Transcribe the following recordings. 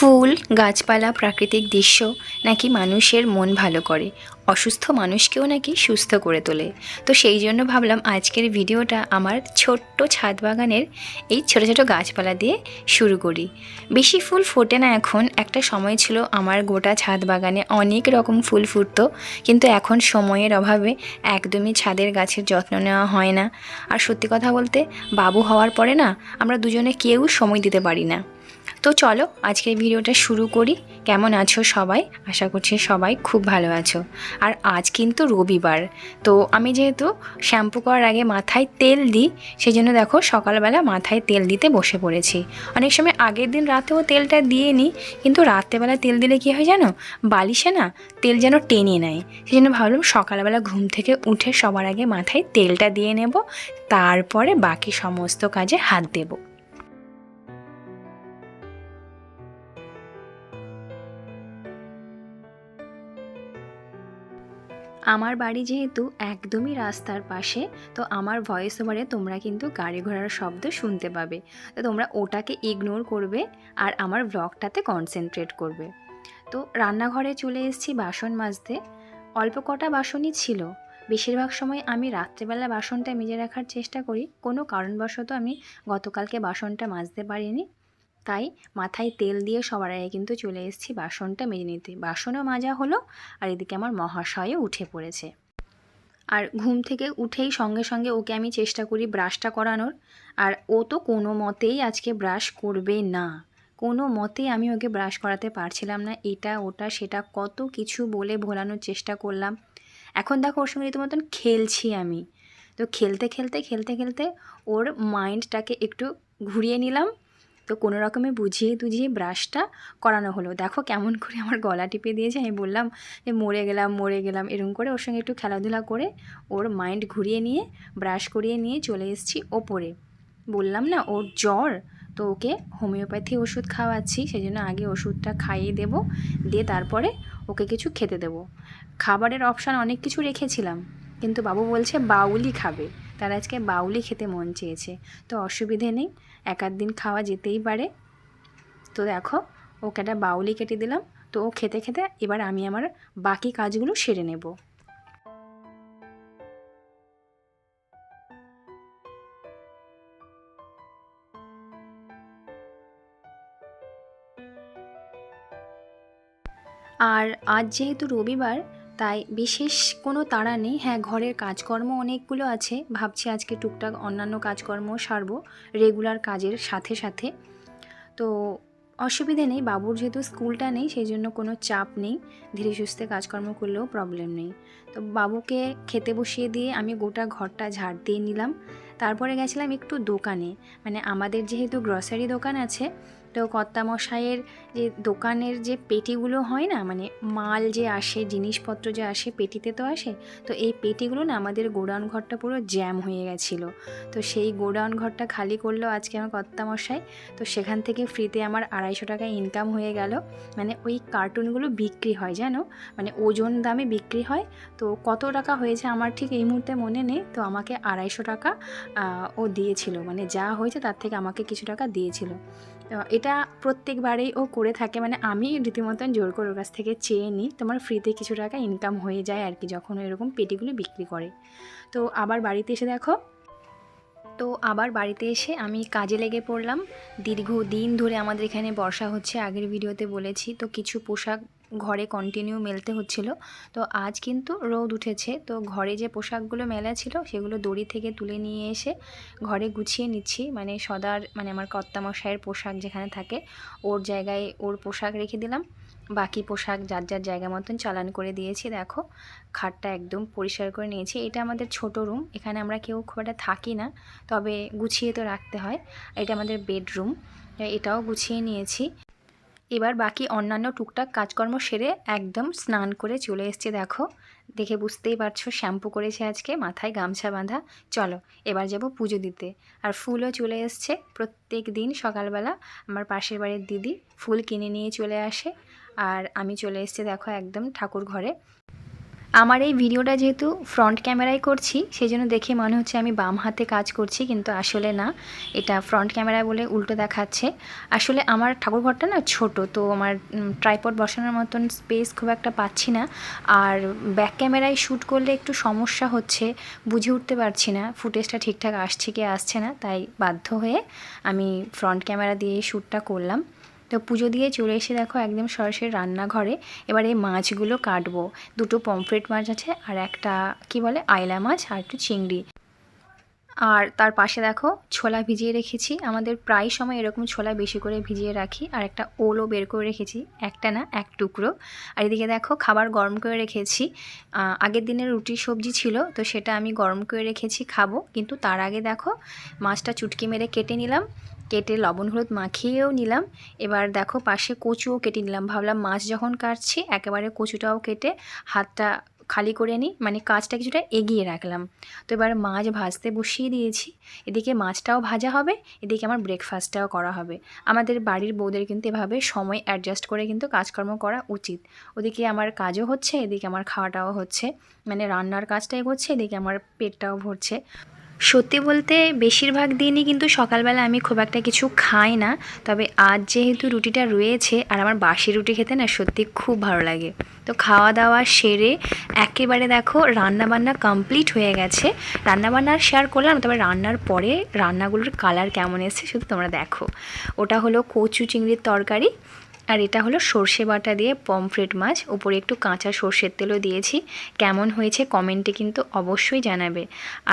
ফুল, গাছপালা, প্রাকৃতিক দৃশ্য নাকি মানুষের মন ভালো করে? অসুস্থ মানুষকেও নাকি সুস্থ করে তোলে। তো সেই জন্য ভাবলাম আজকের ভিডিওটা আমার ছোট্ট ছাদ বাগানের এই ছোটো ছোটো গাছপালা দিয়ে শুরু করি। বেশি ফুল ফোটে না এখন, একটা সময় ছিল আমার গোটা ছাদ বাগানে অনেক রকম ফুল ফুটতো, কিন্তু এখন সময়ের অভাবে একদমই ছাদের গাছের যত্ন নেওয়া হয় না। আর সত্যি কথা বলতে, বাবু হওয়ার পরে না, আমরা দুজনে কেউ সময় দিতে পারি না। তো চলো আজকের ভিডিওটা শুরু করি। কেমন আছো সবাই? আশা করছি সবাই খুব ভালো আছো। আর আজ কিন্তু রবিবার, তো আমি যেহেতু শ্যাম্পু করার আগে মাথায় তেল দিই সেই জন্য দেখো সকালবেলা মাথায় তেল দিতে বসে পড়েছি। অনেক সময় আগের দিন রাতেও তেলটা দিয়ে নিই, কিন্তু রাত্রেবেলা তেল দিলে কী হয় জানো? বালিশে না তেল যেন টেনে নেয়। সেই জন্য ভাবলাম সকালবেলা ঘুম থেকে উঠে সবার আগে মাথায় তেলটা দিয়ে নেব, তারপরে বাকি সমস্ত কাজে হাত দেবো। আমার বাড়ি যেহেতু একদমই রাস্তার পাশে, তো আমার ভয়েস ওভারে তোমরা কিন্তু গাড়ি ঘোড়ার শব্দ শুনতে পাবে। তো তোমরা ওটাকে ইগনোর করবে আর আমার ব্লগটাতে কনসেন্ট্রেট করবে। তো রান্নাঘরে চলে এসেছি বাসন মাজতে। অল্প কটা বাসনই ছিল। বেশিরভাগ সময় আমি রাত্রেবেলা বাসনটা মেজে রাখার চেষ্টা করি। কোনো কারণবশত আমি গতকালকে বাসনটা মাজতে পারিনি। তাই মাথায় তেল দিয়ে সবার আগে কিন্তু চলে এসেছি বাসনটা মেজে নিতে। বাসনও মাজা হলো আর এদিকে আমার মহাশয়ও উঠে পড়েছে। আর ঘুম থেকে উঠেই সঙ্গে সঙ্গে ওকে আমি চেষ্টা করি ব্রাশটা করানোর। আর ও তো কোনো মতেই আজকে ব্রাশ করবে না। কোনো মতেই আমি ওকে ব্রাশ করাতে পারছিলাম না। এটা, ওটা, সেটা কত কিছু বলে ভোলানোর চেষ্টা করলাম। এখন দেখো ওর সঙ্গে রীতিমতন খেলছি আমি। তো খেলতে খেলতে খেলতে খেলতে ওর মাইন্ডটাকে একটু ঘুরিয়ে নিলাম। তো কোনো রকমে বুঝিয়ে তুঝিয়ে ব্রাশটা করানো হলো। দেখো কেমন করে আমার গলা টিপে দিয়েছে। আমি বললাম যে, মরে গেলাম মরে গেলাম। এরকম করে ওর সঙ্গে একটু খেলাধুলা করে ওর মাইন্ড ঘুরিয়ে নিয়ে ব্রাশ করিয়ে নিয়ে চলে এসেছি ওপরে। বললাম না, ওর জ্বর, তো ওকে হোমিওপ্যাথি ওষুধ খাওয়াচ্ছি সেই জন্য আগে ওষুধটা খাইয়ে দেব, দিয়ে তারপরে ওকে কিছু খেতে দেব। খাবারের অপশান অনেক কিছু রেখেছিলাম, কিন্তু বাবু বলছে বাউলি খাবে। তার আজকে বাউলি খেতে মন চেয়েছে। তো অসুবিধে নেই, এক দিন খাওয়া যেতেই পারে। তো দেখো, ওকে একটা বাউলি কেটে দিলাম। তো ও খেতে খেতে এবার আমি আমার বাকি কাজগুলো সেরে নেব। আর আজ যেহেতু রবিবার তাই বিশেষ কোনো তাড়া নেই। হ্যাঁ ঘরের কাজকর্ম অনেকগুলো আছে। ভাবছি আজকে টুকটাক অন্যান্য কাজকর্ম সারবো রেগুলার কাজের সাথে সাথে। তো অসুবিধে নেই, বাবুর যেহেতু স্কুলটা নেই, সেই জন্য কোনো চাপ নেই। ধীরে সুস্থে কাজকর্ম করলেও প্রবলেম নেই। তো বাবুকে খেতে বসিয়ে দিয়ে আমি গোটা ঘরটা ঝাড় দিয়ে নিলাম। তারপরে গেছিলাম একটু দোকানে। মানে আমাদের যেহেতু গ্রসারি দোকান আছে তো কর্তামশাইয়ের যে দোকানের যে পেটিগুলো হয় না মানে মাল যে আসে, জিনিসপত্র যে আসে পেটিতে তো আসে, তো এই পেটিগুলো না আমাদের গোডাউন ঘরটা পুরো জ্যাম হয়ে গেছিল। তো সেই গোডাউন ঘরটা খালি করল আজকে আমার কর্তামশাই, তো সেখান থেকে ফ্রিতে আমার আড়াইশো টাকা ইনকাম হয়ে গেল। মানে ওই কার্টুনগুলো বিক্রি হয়, জানো? মানে ওজন দামে বিক্রি হয়, তো কত টাকা হয়েছে আমার ঠিক এই মুহূর্তে মনে নেই, তো আমাকে আড়াইশো টাকা ও দিয়েছিল। মানে যা হয়েছে তার থেকে আমাকে কিছু টাকা দিয়েছিল। এটা প্রত্যেকবারেই ও করে থাকে মানে আমি রীতিমতন জোর করে ওর কাছ থেকে চেয়ে নিই তোমার ফ্রিতে কিছু টাকা ইনকাম হয়ে যায় আর কি, যখন এরকম পেটিগুলো বিক্রি করে। তো আবার বাড়িতে এসে দেখো। তো আবার বাড়িতে এসে আমি কাজে লেগে পড়লাম। দীর্ঘ দিন ধরে আমাদের এখানে বর্ষা হচ্ছে, আগের ভিডিওতে বলেছি। তো কিছু পোশাক ঘরে কন্টিনিউ মেলতে হচ্ছিল। তো আজ কিন্তু রোদ উঠেছে। তো ঘরে যে পোশাকগুলো মেলা ছিল, সেগুলো দড়ি থেকে তুলে নিয়ে এসে ঘরে গুছিয়ে নিচ্ছি। মানে সদার মানে আমার কর্তামশাইয়ের পোশাক যেখানে থাকে, ওর জায়গায় ওর পোশাক রেখে দিলাম। বাকি পোশাক যার যার জায়গা মতন চালান করে দিয়েছি, দেখো। খাটটা একদম পরিষ্কার করে নিয়েছি। এটা আমাদের ছোট রুম এখানে আমরা কেউ খুব একটা থাকি না। তবে গুছিয়ে তো রাখতে হয়। এটা আমাদের বেডরুম এটাও গুছিয়ে নিয়েছি। এবার বাকি অন্যান্য টুকটাক কাজকর্ম সেরে একদম স্নান করে চলে এসছে, দেখো। দেখে বুঝতেই পারছ, শ্যাম্পু করেছে আজকে, মাথায় গামছা বাঁধা। চলো, এবার যাব পুজো দিতে। আর ফুলও চলে এসছে, প্রত্যেক দিন সকালবেলা আমার পাশের বাড়ির দিদি ফুল কিনে নিয়ে চলে আসে। আর আমি চলে এসছি, দেখো, একদম ঠাকুর ঘরে। আমার এই ভিডিওটা যেহেতু ফ্রন্ট ক্যামেরায় করছি সেই জন্য দেখে মনে হচ্ছে আমি বাম হাতে কাজ করছি, কিন্তু আসলে না। এটা ফ্রন্ট ক্যামেরা বলে উল্টো দেখাচ্ছে। আসলে আমার ঠাকুরঘরটা না ছোট, তো আমার ট্রাইপড বসানোর মতন স্পেস খুব একটা পাচ্ছি না। আর ব্যাক ক্যামেরায় শ্যুট করলে একটু সমস্যা হচ্ছে, বুঝে উঠতে পারছি না। ফুটেজটা ঠিকঠাক আসছে কি আসছে না, তাই বাধ্য হয়ে আমি ফ্রন্ট ক্যামেরা দিয়ে শ্যুটটা করলাম। তো পুজো দিয়ে চলে এসে দেখো একদম সরাসরি রান্নাঘরে এবার এই মাছগুলো কাটবো। দুটো পমফ্রেট মাছ আছে আর একটা কি বলে আয়লা মাছ আর একটু চিংড়ি। আর তার পাশে দেখো ছোলা ভিজিয়ে রেখেছি। আমাদের প্রায় সময় এরকম ছোলা বেশি করে ভিজিয়ে রাখি আর একটা ওলও বের করে রেখেছি, একটা না এক টুকরো। আর এদিকে দেখো খাবার গরম করে রেখেছি। আগের দিনের রুটি সবজি ছিল তো সেটা আমি গরম করে রেখেছি, খাব। কিন্তু তার আগে দেখো মাছটা চুটকি মেরে কেটে নিলাম। কেটে লবণ, হলুদ মাখিয়েও নিলাম। এবার দেখো পাশে কচুও কেটে নিলাম। ভাবলাম মাছ যখন কাটছি, একেবারে কচুটাও কেটে হাতটা খালি করে নিই মানে কাজটা কিছুটা এগিয়ে রাখলাম। তো এবার মাছ ভাজতে বসিয়ে দিয়েছি। এদিকে মাছটাও ভাজা হবে, এদিকে আমার ব্রেকফাস্টটাও করা হবে। আমাদের বাড়ির বউদের কিন্তু এভাবে সময় অ্যাডজাস্ট করে কিন্তু কাজকর্ম করা উচিত। ওদিকে আমার কাজও হচ্ছে, এদিকে আমার খাওয়াটাও হচ্ছে। মানে রান্নার কাজটা এগোচ্ছে এদিকে আমার পেটটাও ভরছে। সত্যি বলতে বেশিরভাগ দিনই কিন্তু সকালবেলা আমি খুব একটা কিছু খাই না। তবে আজ যেহেতু রুটিটা রয়েছে আর আমার বাসি রুটি খেতে না সত্যি খুব ভালো লাগে। তো খাওয়া দাওয়া সেরে একেবারে দেখো রান্নাবান্না কমপ্লিট হয়ে গেছে। রান্নাবান্না শেয়ার করলাম, তবে রান্নার পরে রান্নাগুলোর কালার কেমন এসেছে শুধু তোমরা দেখো। ওটা হলো কচু চিংড়ির তরকারি আর এটা হলো সর্ষে বাটা দিয়ে পমফ্রেট মাছ। উপরে একটু কাঁচা সর্ষের তেলও দিয়েছি। কেমন হয়েছে কমেন্টে কিন্তু অবশ্যই জানাবে।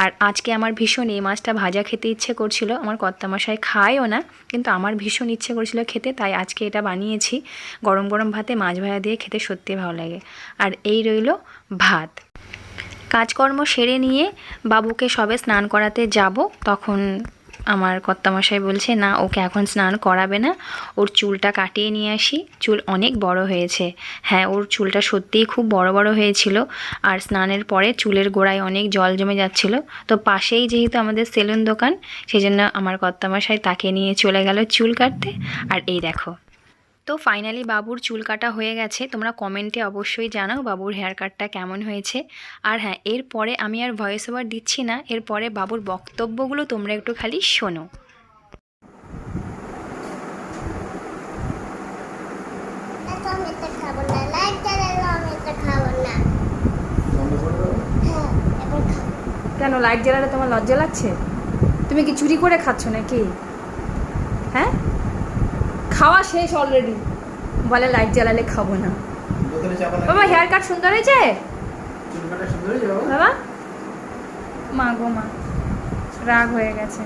আর আজকে আমার ভীষণ এই মাছটা ভাজা খেতে ইচ্ছে করছিল। আমার কর্তামশাই খায়ও না, কিন্তু আমার ভীষণ ইচ্ছে করছিল খেতে, তাই আজকে এটা বানিয়েছি। গরম গরম ভাতে মাছ ভাজা দিয়ে খেতে সত্যি ভালো লাগে। আর এই রইল ভাত। কাজকর্ম সেরে নিয়ে বাবুকে সবে স্নান করাতে যাব। তখন আমার কর্তামশাই বলছে, না, ওকে এখন স্নান করাবে না। ওর চুলটা কাটিয়ে নিয়ে আসি। চুল অনেক বড় হয়েছে। হ্যাঁ ওর চুলটা সত্যিই খুব বড় বড় হয়েছিল। আর স্নানের পরে চুলের গোড়ায় অনেক জল জমে যাচ্ছিল। তো পাশেই যেহেতু আমাদের সেলুন দোকান সেই জন্য আমার কর্তামশাই তাকে নিয়ে চলে গেল চুল কাটতে। আর এই দেখো তো ফাইনালি বাবুর চুল কাটা হয়ে গেছে। তোমরা কমেন্টে অবশ্যই জানাও বাবুর হেয়ার কাটটা কেমন হয়েছে। আর হ্যাঁ এরপরে আমি আর ভয়েস ওভার দিচ্ছি না এরপরে বাবুর বক্তব্যগুলো তোমরা একটু খালি শোনো। কেন লাইট জ্বালালে তোমার লজ্জা লাগছে? তুমি কি চুরি করে খাচ্ছ নাকি? হ্যাঁ? খাওয়া শেষ অলরেডি বলে লাইট জ্বালালে খাব না। বাবা হেয়ার কাট সুন্দর হয়েছে? বাবা? মা গো মা রাগ হয়ে গেছে।